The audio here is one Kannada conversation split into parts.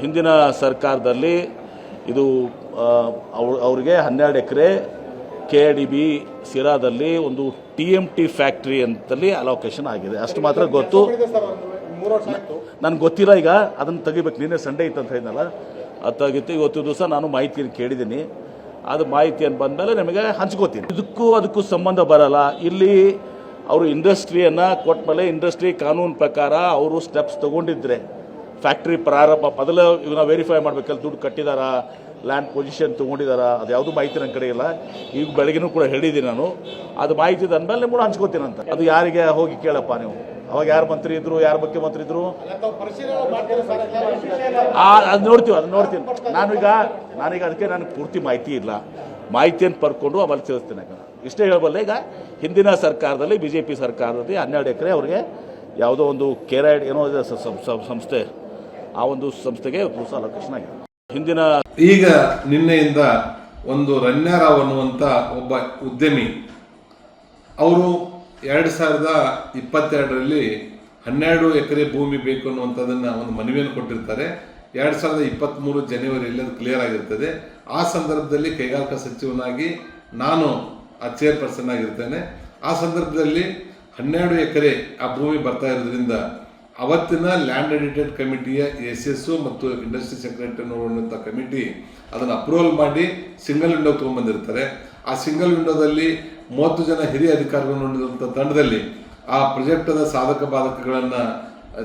ಹಿಂದಿನ ಸರ್ಕಾರದಲ್ಲಿ ಇದು ಅವರಿಗೆ ಅವ್ರ್- ಅವ್ರಿಗೆ ಹನ್ನೆರಡು ಎಕರೆ ಕೆ ಡಿ ಬಿ ಸಿರಾದಲ್ಲಿ ಒಂದು ಟಿ ಎಂ ಟಿ ಫ್ಯಾಕ್ಟ್ರಿ ಅಂತಲ್ಲಿ ಅಲೋಕೇಶನ್ ಆಗಿದೆ. ಅಷ್ಟು ಮಾತ್ರ ಗೊತ್ತು. ನನಗೆ ಗೊತ್ತಿಲ್ಲ ಈಗ, ಅದನ್ನು ತೆಗಿಬೇಕು. ನಿನ್ನೆ ಸಂಡೇ ಇತ್ತು ಅಂತ ಹೇಳಿದ್ನಲ್ಲ. ಅದು ತೆಗಿತು ಇವತ್ತು ದಿವಸ ನಾನು ಮಾಹಿತಿಯನ್ನು ಕೇಳಿದ್ದೀನಿ. ಅದು ಮಾಹಿತಿಯನ್ನು ಬಂದಮೇಲೆ ನಿಮಗೆ ಹಂಚ್ಕೋತೀನಿ. ಇದಕ್ಕೂ ಅದಕ್ಕೂ ಸಂಬಂಧ ಬರಲ್ಲ. ಇಲ್ಲಿ ಅವರು ಇಂಡಸ್ಟ್ರಿಯನ್ನು ಕೊಟ್ಟ ಮೇಲೆ ಇಂಡಸ್ಟ್ರಿ ಕಾನೂನು ಪ್ರಕಾರ ಅವರು ಸ್ಟೆಪ್ಸ್ ತಗೊಂಡಿದ್ರೆ ಫ್ಯಾಕ್ಟ್ರಿ ಪ್ರಾರಂಭ ಮೊದಲು ಇವನ್ನ ವೆರಿಫೈ ಮಾಡಬೇಕಲ್ಲ ದುಡ್ಡು ಕಟ್ಟಿದಾರಾ ಲ್ಯಾಂಡ್ ಪೊಸಿಷನ್ ತೊಗೊಂಡಿದ್ದಾರಾ ಅದು ಯಾವುದೂ ಮಾಹಿತಿ ನನ್ನ ಕಡೆ ಇಲ್ಲ. ಈಗ ಬೆಳಗ್ಗೆನೂ ಕೂಡ ಹೇಳಿದ್ದೀನಿ ನಾನು. ಅದು ಮಾಹಿತಿ ಅಂದಮೇಲೆ ನಿಮ್ಮನ್ನು ಅಂತ. ಅದು ಯಾರಿಗೆ ಹೋಗಿ ಕೇಳಪ್ಪ ನೀವು. ಅವಾಗ ಯಾರು ಮಂತ್ರಿ ಇದ್ರು, ಯಾರು ಮುಖ್ಯಮಂತ್ರಿ ಇದ್ರು? ಅದು ನೋಡ್ತೀವಿ, ಅದು ನೋಡ್ತೀನಿ. ನಾನೀಗ ನಾನೀಗ ಅದಕ್ಕೆ ನನಗೆ ಪೂರ್ತಿ ಮಾಹಿತಿ ಇಲ್ಲ. ಮಾಹಿತಿಯನ್ನು ಪಡ್ಕೊಂಡು ಆಮೇಲೆ ತಿಳಿಸ್ತೀನಿ ಇಷ್ಟೇ ಹೇಳಬಲ್ಲೆ ಈಗ ಹಿಂದಿನ ಸರ್ಕಾರದಲ್ಲಿ ಬಿ ಜೆ ಪಿ ಸರ್ಕಾರದಲ್ಲಿ ಹನ್ನೆರಡು ಎಕರೆ ಅವ್ರಿಗೆ ಯಾವುದೋ ಒಂದು ಕೇರಾಯ್ಡ್ ಏನೋ ಸಂಸ್ಥೆ. ಆ ಒಂದು ಸಂಸ್ಥೆಗೆ ಹೊಸ ಆಗಿದೆ. ಹಿಂದಿನ ಈಗ ನಿನ್ನೆಯಿಂದ ಒಂದು ರನ್ಯಾರಾವ್ ಅನ್ನುವಂಥ ಒಬ್ಬ ಉದ್ಯಮಿ, ಅವರು ಎರಡು ಸಾವಿರದ ಇಪ್ಪತ್ತೆರಡರಲ್ಲಿ ಹನ್ನೆರಡು ಎಕರೆ ಭೂಮಿ ಬೇಕು ಅನ್ನುವಂಥದ್ದನ್ನು ಒಂದು ಮನವಿಯನ್ನು ಕೊಟ್ಟಿರ್ತಾರೆ. ಎರಡು ಸಾವಿರದ ಇಪ್ಪತ್ತ್ಮೂರು ಜನವರಿಯಲ್ಲಿ ಅದು ಕ್ಲಿಯರ್ ಆಗಿರ್ತದೆ. ಆ ಸಂದರ್ಭದಲ್ಲಿ ಕೈಗಾರಿಕಾ ಸಚಿವನಾಗಿ ನಾನು ಆ ಚೇರ್ಪರ್ಸನ್ ಆಗಿರ್ತೇನೆ. ಆ ಸಂದರ್ಭದಲ್ಲಿ ಹನ್ನೆರಡು ಎಕರೆ ಆ ಭೂಮಿ ಬರ್ತಾ ಇರೋದ್ರಿಂದ ಅವತ್ತಿನ ಲ್ಯಾಂಡ್ ಎಡಿಟೆಡ್ ಕಮಿಟಿಯ ಎಸ್ ಮತ್ತು ಇಂಡಸ್ಟ್ರಿ ಸೆಕ್ರೆಟರಿ ಕಮಿಟಿ ಅದನ್ನು ಅಪ್ರೂವಲ್ ಮಾಡಿ ಸಿಂಗಲ್ ವಿಂಡೋ ತೊಗೊಂಡ್ಬಂದಿರ್ತಾರೆ. ಆ ಸಿಂಗಲ್ ವಿಂಡೋದಲ್ಲಿ ಮೂವತ್ತು ಜನ ಹಿರಿಯ ಅಧಿಕಾರಿಗಳು ನೋಡಿದಂಥ ತಂಡದಲ್ಲಿ ಆ ಪ್ರಾಜೆಕ್ಟದ ಸಾಧಕ ಬಾಧಕಗಳನ್ನು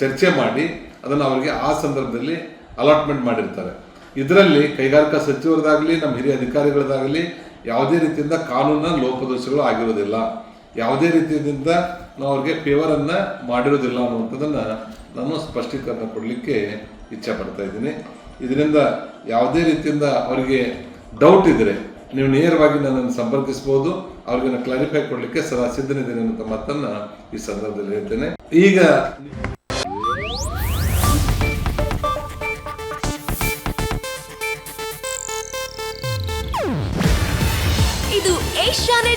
ಚರ್ಚೆ ಮಾಡಿ ಅದನ್ನು ಅವರಿಗೆ ಆ ಸಂದರ್ಭದಲ್ಲಿ ಅಲಾಟ್ಮೆಂಟ್ ಮಾಡಿರ್ತಾರೆ. ಇದರಲ್ಲಿ ಕೈಗಾರಿಕಾ ಸಚಿವರದಾಗಲಿ, ನಮ್ಮ ಹಿರಿಯ ಅಧಿಕಾರಿಗಳದಾಗಲಿ ಯಾವುದೇ ರೀತಿಯಿಂದ ಕಾನೂನಿನ ಲೋಪದೋಷಗಳು ಆಗಿರೋದಿಲ್ಲ. ಯಾವುದೇ ರೀತಿಯಿಂದ ನಾವು ಅವ್ರಿಗೆ ಫೇವರನ್ನು ಮಾಡಿರೋದಿಲ್ಲ ಅನ್ನುವಂಥದ್ದನ್ನು ನಾನು ಸ್ಪಷ್ಟೀಕರಣ ಕೊಡಲಿಕ್ಕೆ ಇಚ್ಛೆ ಪಡ್ತಾ ಇದ್ದೀನಿ. ಇದರಿಂದ ಯಾವುದೇ ರೀತಿಯಿಂದ ಅವರಿಗೆ ಡೌಟ್ ಇದ್ದರೆ ನೀವು ನೇರವಾಗಿ ನನ್ನನ್ನು ಸಂಪರ್ಕಿಸ್ಬೋದು, ಅವ್ರಿಗೆ ಕ್ಲಾರಿಫೈ ಕೊಡಲಿಕ್ಕೆ ಸದಾ ಸಿದ್ಧನಿದ್ದೇನೆ ಅನ್ನೋ ಮಾತನ್ನು ಈ ಸಂದರ್ಭದಲ್ಲಿ ಹೇಳ್ತೇನೆ. ಈಗ ಇದು ಏಷ್ಯಾನೆಟ್